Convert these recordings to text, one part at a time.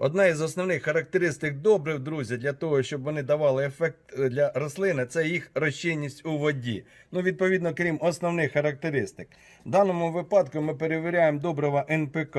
Одна із основних характеристик добрив, друзі, для того, щоб вони давали ефект е, для рослини, це їх розчинність у воді. Ну, відповідно, крім основних характеристик. В даному випадку ми перевіряємо добрива НПК,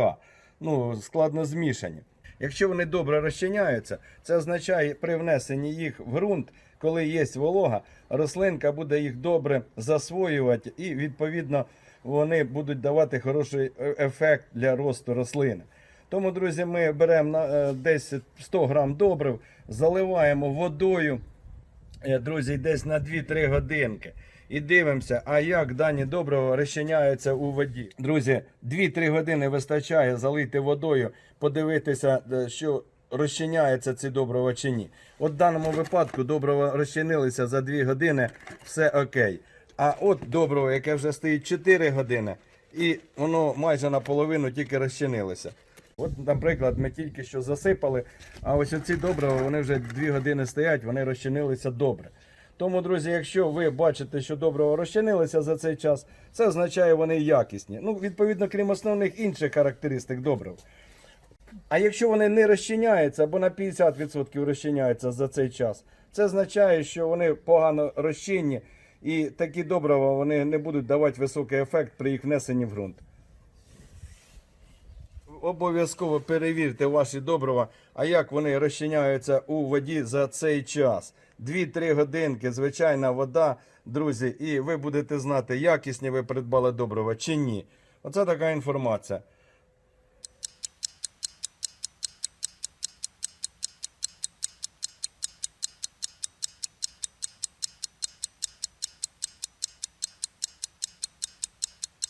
ну, складно змішані. Якщо вони добре розчиняються, це означає при внесенні їх в ґрунт, коли є волога, рослинка буде їх добре засвоювати і відповідно вони будуть давати хороший е, ефект для росту рослини. Тому, друзі, ми беремо на е, десь 100 грам добрив, заливаємо водою, е, друзі, десь на 2-3 годинки. І дивимося, а як дані добрива розчиняються у воді. Друзі, 2-3 години вистачає залити водою, подивитися, е, що розчиняється ці добрива чи ні. От в даному випадку добрива розчинилися за 2 години, все окей. А от добриво, яке вже стоїть 4 години, і воно майже наполовину тільки розчинилося. От, наприклад, ми тільки що засипали, а ось оці добрива, вони вже 2 години стоять, вони розчинилися добре. Тому, друзі, якщо ви бачите, що добрива розчинилися за цей час, це означає, вони якісні. Ну, відповідно, крім основних інших характеристик добрив. А якщо вони не розчиняються або на 50% розчиняються за цей час, це означає, що вони погано розчинні і такі добрива вони не будуть давати високий ефект при їх внесенні в ґрунт. Обов'язково перевірте ваші добрива, а як вони розчиняються у воді за цей час. 2-3 годинки, звичайна вода, друзі, і ви будете знати, якісні ви придбали добрива чи ні. Оце така інформація.